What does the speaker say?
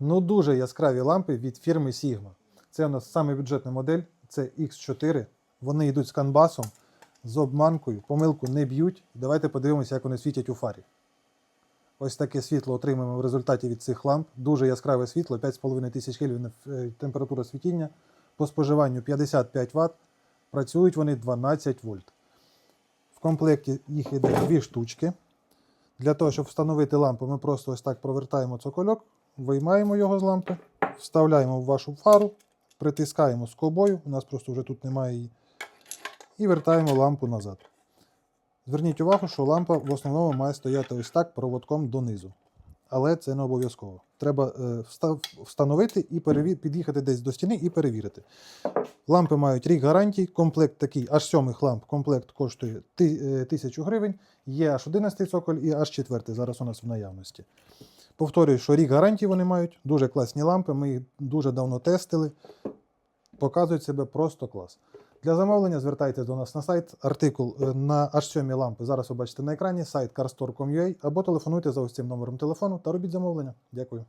Ну, дуже яскраві лампи від фірми Sigma. Це у нас саме бюджетна модель, це X4. Вони йдуть з канбасом, з обманкою, помилку не б'ють. Давайте подивимося, як вони світять у фарі. Ось таке світло отримаємо в результаті від цих ламп. Дуже яскраве світло, 5,5 тисяч кельвін е, температура світіння. По споживанню 55 Вт. Працюють вони 12 вольт. В комплекті їх йде дві штучки. Для того, щоб встановити лампу, ми просто ось так провертаємо цокольок, виймаємо його з лампи, вставляємо в вашу фару, притискаємо скобою, у нас просто вже тут немає її, і вертаємо лампу назад. Зверніть увагу, що лампа в основному має стояти ось так проводком донизу. Але це не обов'язково. Треба е, встановити і під'їхати десь до стіни і перевірити. Лампи мають рік гарантій, комплект такий, аж сьомих ламп, комплект коштує ти- е, 1000 гривень. Є аж 11 цоколь і аж 4 зараз у нас в наявності. Повторюю, що рік гарантій вони мають, дуже класні лампи, ми їх дуже давно тестили. Показують себе просто клас. Для замовлення звертайтеся до нас на сайт. Артикул е, на аж 7 лампи. Зараз ви бачите на екрані сайт carstore.com.ua або телефонуйте за ось цим номером телефону та робіть замовлення. Дякую.